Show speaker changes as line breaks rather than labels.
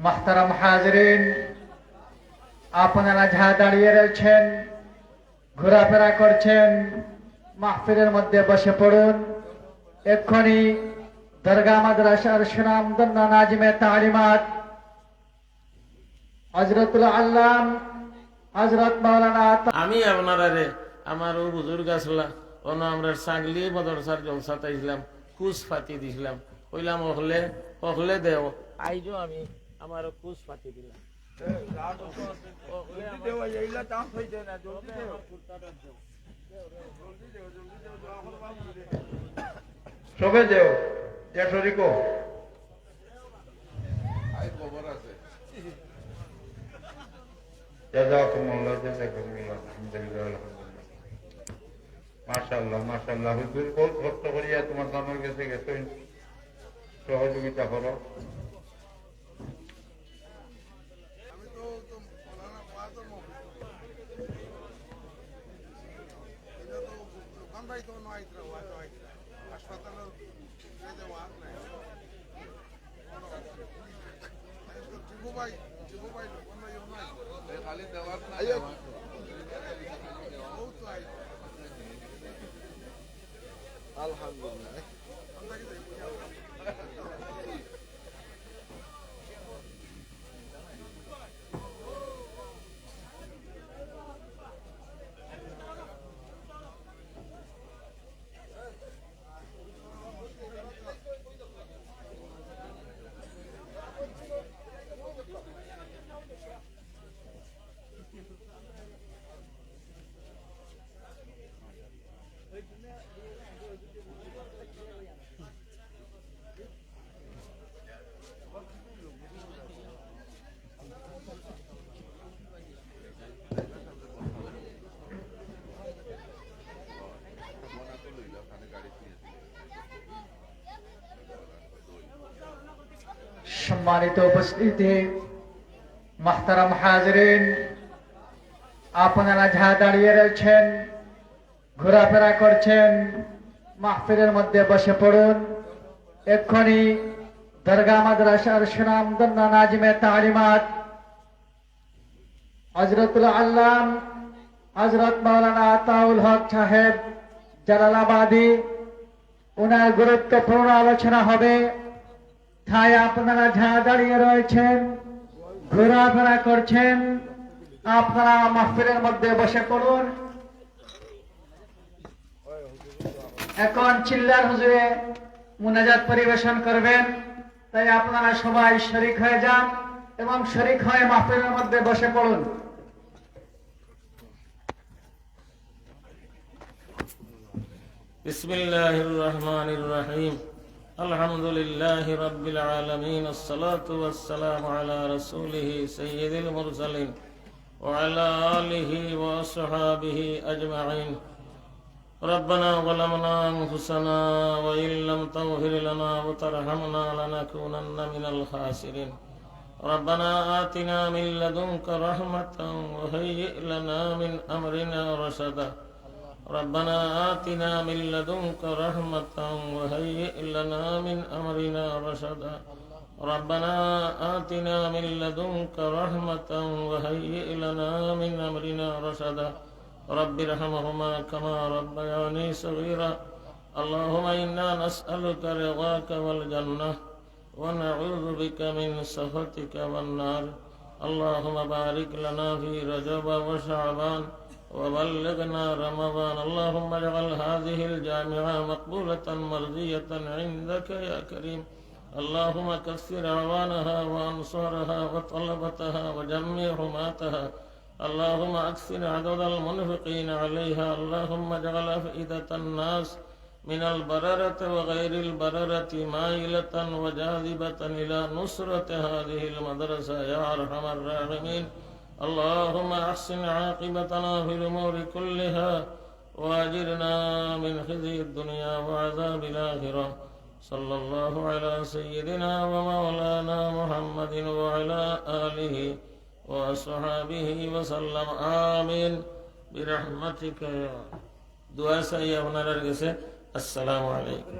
মাহতারাম হাজরিন আপনারা যাহা দাঁড়িয়ে রয়েছেন ঘোরাফেরা করছেন মাহফিলের মধ্যে বসে পড়ুন। এক্ষুনি দরগা মাদ্রাসার সুনামদন্য নাজমে তালিমাত হজরতুল আল্লাম হজরত মাওলানা তা-
আমি আপনারা রে আমার ও বুজুর্গ আসলা অন আমরা সাগলি মদরসার জলসা তাইছিলাম কুচ ফাতি দিছিলাম। কইলাম অহলে অহলে দেও। আইজো আমি। আমার কুচ ফাতি দিলাম।
সবে দেও দেড়শো কো। মাশাআল্লাহ মাশাআল্লাহ, হুজুর বহুত কষ্ট করিয়া তোমার দামের কাছে গেছেন। সহযোগিতা করো। ಐದು ಆಯ್ತು ಅದು ಆಯ್ತು ಹಾಸ್ಪಿಟಲ್ ಚಿಗುಬಾಯಿ ಚಿಗುಬಾಯಿ ಇವನು ಆಯ್ತು ಖಾಲಿ ದೇವಾರ ಹೌದು ಆಯ್ತು ಅಲ್ಹಮ್ದುಲಿಲ್ಲಾಹ್
সম্মানিত উপস্থিতি। মাহতারাম হাজরিন, আপনারা যাহা দাঁড়িয়ে রয়েছেন, ঘোরাফেরা করছেন, মাহফিলের মধ্যে বসে পড়ুন। এক্ষুনি দরগা মাদ্রাসার সুনামদন্য নাজমে তালিমাত হজরতুল আল্লাম হজরত মাওলানা আতাউল হক সাহেব, জালালাবাদী ওনার গুরুত্বপূর্ণ আলোচনা হবে। তাই আপনারা যা দাঁড়িয়ে রয়েছেন, ঘোরাফেরা করছেন, আপনারা মাহফিলের মধ্যে বসে পড়ুন। এখন চিল্লার হুজুরে মুনাজাত পরিবেশন করবেন, তাই আপনারা সবাই শরিক হয়ে যান এবং শরিক হয়ে মাহফিলের মধ্যে বসে পড়ুন।
বিসমিল্লাহির রহমানির রহিম। الحمد لله رب العالمين الصلاة والسلام على رسوله سيد المرسلين وعلى آله وأصحابه أجمعين. ربنا ظلمنا أنفسنا وإن لم تغفر لنا وترحمنا لنكونن من الخاسرين. ربنا آتنا من لدنك رحمة وهيئ لنا من أمرنا رشدا. ربنا آتنا من لدنك رحمة وهيئ لنا من أمرنا رشدا. ربنا آتنا من لدنك رحمة وهيئ لنا من أمرنا رشدا. رب ارحمهما كما ربياني صغيرا. اللهم إنا نسألك رضاك والجنة ونعوذ بك من سخطك والنار. اللهم بارك لنا في رجب وشعبان. وبلغنا رمضان. اللهم اجعل هذه الجامعة مقبولة مرضية عندك يا كريم. اللهم كثر أعوانها وأنصارها وطلبتها وجمع حماتها. اللهم أكثر عدد المنفقين عليها. اللهم اجعل أفئدة الناس من البررة وغير البررة مائلة وجاذبة إلى نصرة هذه المدرسة. يا أرحم الراحمين. اللهم أحسن عاقبتنا في الأمور كلها وأجرنا من خزي الدنيا وعذاب الآخرة صلى الله على سيدنا ومولانا محمد وعلى آله وأصحابه وسلم آمين برحمتك يا دعاء سيدنا السلام عليكم